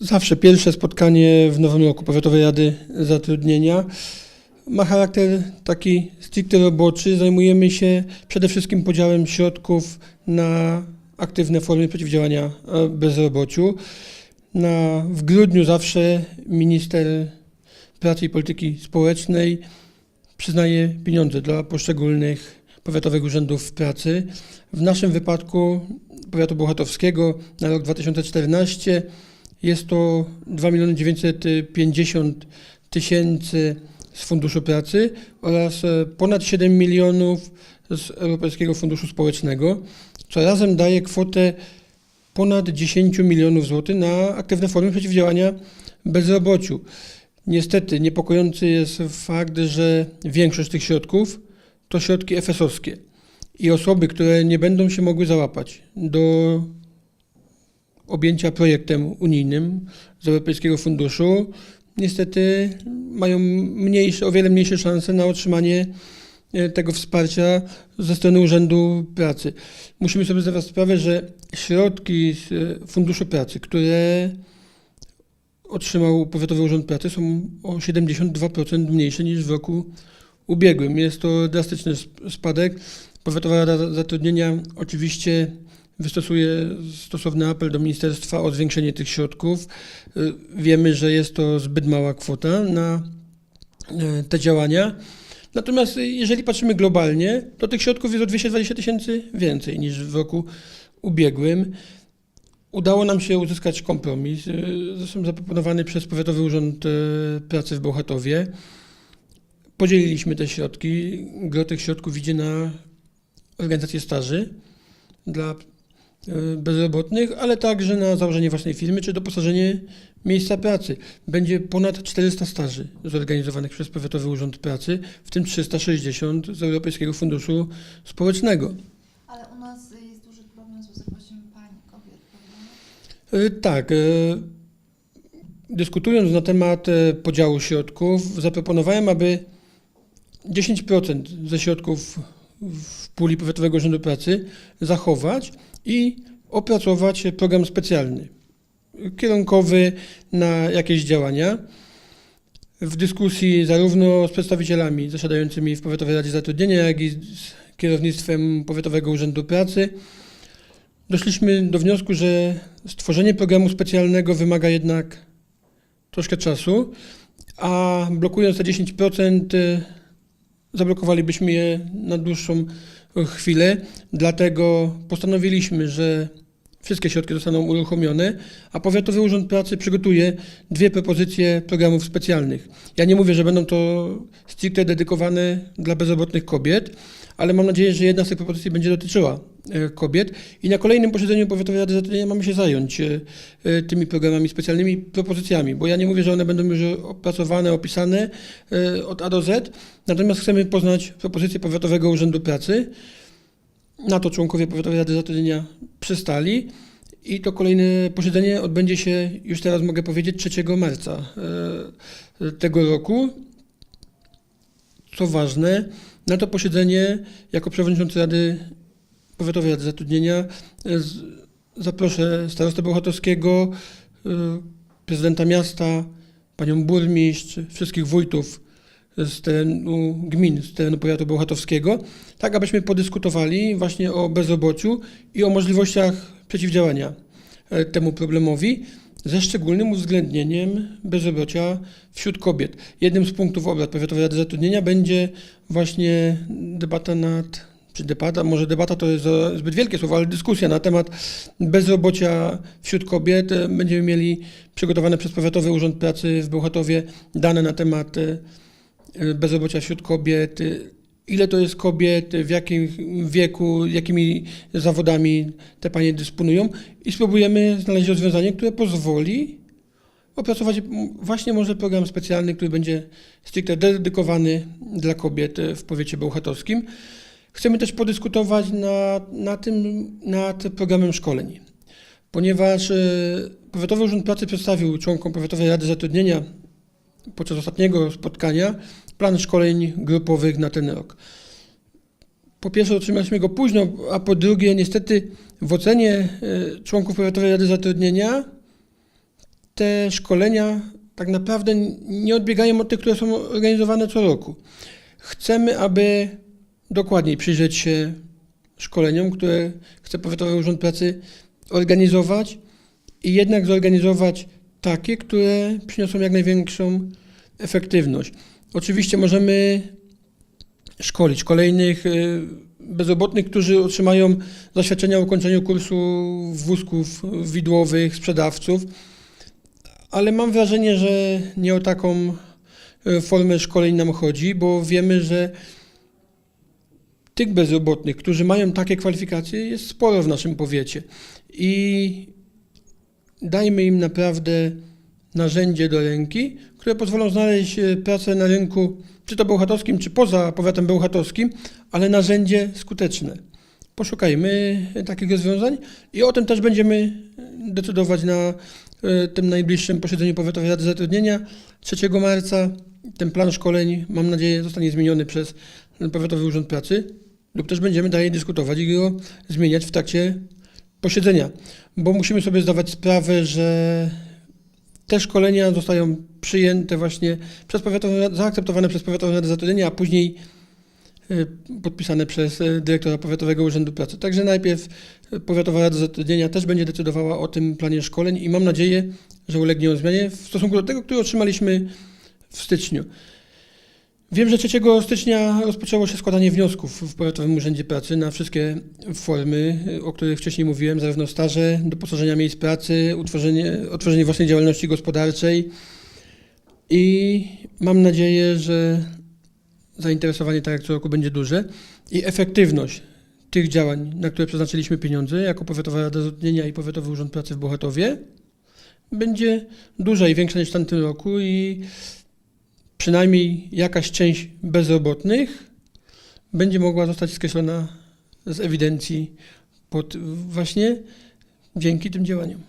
zawsze pierwsze spotkanie w nowym roku Powiatowej Rady Zatrudnienia ma charakter taki stricte roboczy. Zajmujemy się przede wszystkim podziałem środków na aktywne formy przeciwdziałania e, bezrobociu. Na, w grudniu zawsze minister pracy i polityki społecznej przyznaje pieniądze dla poszczególnych powiatowych urzędów pracy. W naszym wypadku powiatu bełchatowskiego na rok 2014 jest to 2 950 tysięcy z Funduszu Pracy oraz e, ponad 7 milionów z Europejskiego Funduszu Społecznego, co razem daje kwotę ponad 10 milionów złotych na aktywne formy przeciwdziałania bezrobociu. Niestety niepokojący jest fakt, że większość tych środków to środki FS-owskie i osoby, które nie będą się mogły załapać do objęcia projektem unijnym z Europejskiego Funduszu, niestety mają mniejsze, o wiele mniejsze szanse na otrzymanie e, tego wsparcia ze strony Urzędu Pracy. Musimy sobie zdawać sprawę, że środki z e, Funduszu Pracy, które otrzymał Powiatowy Urząd Pracy są o 72% mniejsze niż w roku ubiegłym. Jest to drastyczny sp- spadek. Powiatowa Rada Zatrudnienia oczywiście wystosuje stosowny apel do ministerstwa o zwiększenie tych środków. Y, Wiemy, że jest to zbyt mała kwota na y, te działania. Natomiast y, jeżeli patrzymy globalnie, to tych środków jest o 220 tysięcy więcej niż w roku ubiegłym. Udało nam się uzyskać kompromis, zresztą zaproponowany przez Powiatowy Urząd Pracy w Bełchatowie. Podzieliliśmy te środki. Gro tych środków idzie na organizację staży dla bezrobotnych, ale także na założenie własnej firmy czy doposażenie miejsca pracy. Będzie ponad 400 staży zorganizowanych przez Powiatowy Urząd Pracy, w tym 360 z Europejskiego Funduszu Społecznego. Ale u nas jest duży problem z wysokością pań, kobiet, prawda? Y, Tak. y, Dyskutując na temat y, podziału środków, zaproponowałem, aby 10% ze środków w puli Powiatowego Urzędu Pracy zachować i opracować program specjalny, kierunkowy na jakieś działania. W dyskusji zarówno z przedstawicielami zasiadającymi w Powiatowej Radzie Zatrudnienia, jak i z kierownictwem Powiatowego Urzędu Pracy doszliśmy do wniosku, że stworzenie programu specjalnego wymaga jednak troszkę czasu, a blokując te 10%, y, zablokowalibyśmy je na dłuższą chwilę. Dlatego postanowiliśmy, że wszystkie środki zostaną uruchomione, a Powiatowy Urząd Pracy przygotuje dwie propozycje programów specjalnych. Ja nie mówię, że będą to stricte dedykowane dla bezrobotnych kobiet, ale mam nadzieję, że jedna z tych propozycji będzie dotyczyła e, kobiet i na kolejnym posiedzeniu Powiatowej Rady Zatrudnienia mamy się zająć e, e, tymi programami specjalnymi, propozycjami, bo ja nie mówię, że one będą już opracowane, opisane e, od A do Z, natomiast chcemy poznać propozycję Powiatowego Urzędu Pracy. Na to członkowie Powiatowej Rady Zatrudnienia przystali i to kolejne posiedzenie odbędzie się, już teraz mogę powiedzieć, 3 marca e, tego roku. Co ważne, na to posiedzenie jako przewodniczący Rady Powiatowej Rady Zatrudnienia e, zaproszę starostę Bełchatowskiego, e, prezydenta miasta, panią burmistrz, wszystkich wójtów z terenu gmin, z terenu powiatu bełchatowskiego, tak abyśmy podyskutowali właśnie o bezrobociu i o możliwościach przeciwdziałania e, temu problemowi, ze szczególnym uwzględnieniem bezrobocia wśród kobiet. Jednym z punktów obrad Powiatowej Rady Zatrudnienia będzie właśnie debata nad, czy debata, może debata to jest zbyt wielkie słowo, ale dyskusja na temat bezrobocia wśród kobiet. Będziemy mieli przygotowane przez Powiatowy Urząd Pracy w Bełchatowie dane na temat e, bezrobocia wśród kobiet, ile to jest kobiet, w jakim wieku, jakimi zawodami te panie dysponują i spróbujemy znaleźć rozwiązanie, które pozwoli opracować właśnie może program specjalny, który będzie stricte dedykowany dla kobiet w powiecie bełchatowskim. Chcemy też podyskutować na, na tym, nad programem szkoleń, ponieważ e, Powiatowy Urząd Pracy przedstawił członkom Powiatowej Rady Zatrudnienia podczas ostatniego spotkania plan szkoleń grupowych na ten rok. Po pierwsze otrzymaliśmy go późno, a po drugie niestety w ocenie e, członków Powiatowej Rady Zatrudnienia te szkolenia tak naprawdę nie odbiegają od tych, które są organizowane co roku. Chcemy, aby dokładniej przyjrzeć się szkoleniom, które chce Powiatowy Urząd Pracy organizować i jednak zorganizować takie, które przyniosą jak największą efektywność. Oczywiście możemy szkolić kolejnych y, bezrobotnych, którzy otrzymają zaświadczenia o ukończeniu kursu wózków widłowych, sprzedawców, ale mam wrażenie, że nie o taką y, formę szkoleń nam chodzi, bo wiemy, że tych bezrobotnych, którzy mają takie kwalifikacje, jest sporo w naszym powiecie. I dajmy im naprawdę narzędzie do ręki, które pozwolą znaleźć e, pracę na rynku, czy to bełchatowskim, czy poza powiatem bełchatowskim, ale narzędzie skuteczne. Poszukajmy e, takich rozwiązań i o tym też będziemy decydować na e, tym najbliższym posiedzeniu Powiatowej Rady Zatrudnienia 3 marca. Ten plan szkoleń, mam nadzieję, zostanie zmieniony przez Powiatowy Urząd Pracy lub też będziemy dalej dyskutować i go zmieniać w trakcie posiedzenia, bo musimy sobie zdawać sprawę, że te szkolenia zostają przyjęte właśnie przez zaakceptowane przez Powiatową Radę Zatrudnienia, a później y, podpisane przez y, dyrektora Powiatowego Urzędu Pracy. Także najpierw Powiatowa Rada Zatrudnienia też będzie decydowała o tym planie szkoleń i mam nadzieję, że ulegnie on zmianie w stosunku do tego, który otrzymaliśmy w styczniu. Wiem, że 3 stycznia rozpoczęło się składanie wniosków w Powiatowym Urzędzie Pracy na wszystkie formy, o których wcześniej mówiłem, zarówno staże, doposażenia miejsc pracy, utworzenie, otworzenie własnej działalności gospodarczej. I mam nadzieję, że zainteresowanie tak jak co roku będzie duże i efektywność tych działań, na które przeznaczyliśmy pieniądze jako Powiatowa Rada Zatrudnienia i Powiatowy Urząd Pracy w Bochatowie będzie duża i większa niż w tamtym roku i przynajmniej jakaś część bezrobotnych będzie mogła zostać skreślona z ewidencji pod właśnie dzięki tym działaniom.